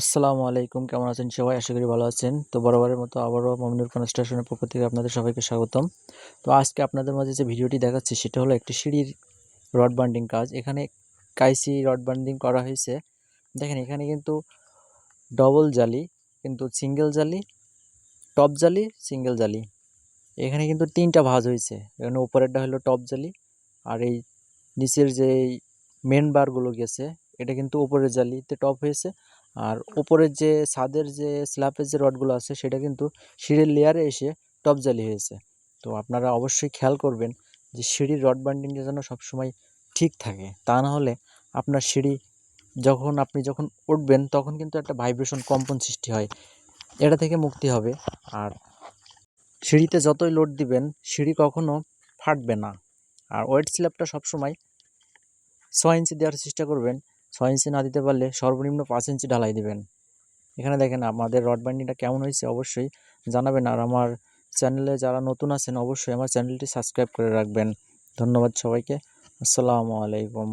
আসসালামু আলাইকুম, কেমন আছেন সবাই? আশা করি ভালো আছেন। তো বরাবরের মতো আবারও মামুনুর কনস্ট্রাকশনের পক্ষ থেকে আপনাদের সবাইকে স্বাগতম। তো আজকে আপনাদের মাঝে যে ভিডিওটি দেখাচ্ছি, সেটা হলো একটি সিঁড়ির রড বান্ডিং কাজ। এখানে কাইসি রড বান্ডিং করা হয়েছে। দেখেন, এখানে কিন্তু ডবল জালি, কিন্তু সিঙ্গেল জালি, টপ জালি, সিঙ্গেল জালি। এখানে কিন্তু তিনটা ভাঁজ হয়েছে। এখানে উপরেরটা হলো টপ জালি, আর এই নিচের যে মেন বারগুলো গেছে, এটা কিন্তু উপরের জালিতে টপ হয়েছে। আর উপরের যে ছাদের যে স্ল্যাপের যে রডগুলো আছে, সেটা কিন্তু সিঁড়ির লেয়ারে এসে টপ জালি হয়েছে। তো আপনারা অবশ্যই খেয়াল করবেন যে সিঁড়ির রড বান্ডিংটা যেন সবসময় ঠিক থাকে। তা না হলে আপনার সিঁড়ি যখন আপনি যখন উঠবেন, তখন কিন্তু একটা ভাইব্রেশন কম্পন সৃষ্টি হয়। এটা থেকে মুক্তি হবে। আর সিঁড়িতে যতই লোড দিবেন, সিঁড়ি কখনো ফাটবে না। আর ওয়েট স্ল্যাবটা সবসময় ছয় ইঞ্চি দেওয়ার চেষ্টা করবেন। ছয় ইঞ্চি না দিতে পারলে সর্বনিম্ন পাঁচ ইঞ্চি ঢালাই দেবেন। এখানে দেখেন আমাদের রড বাইন্ডিংটা কেমন হয়েছে অবশ্যই জানাবেন। আর আমার চ্যানেলে যারা নতুন আছেন অবশ্যই আমার চ্যানেলটি সাবস্ক্রাইব করে রাখবেন। ধন্যবাদ সবাইকে। আসসালামু আলাইকুম।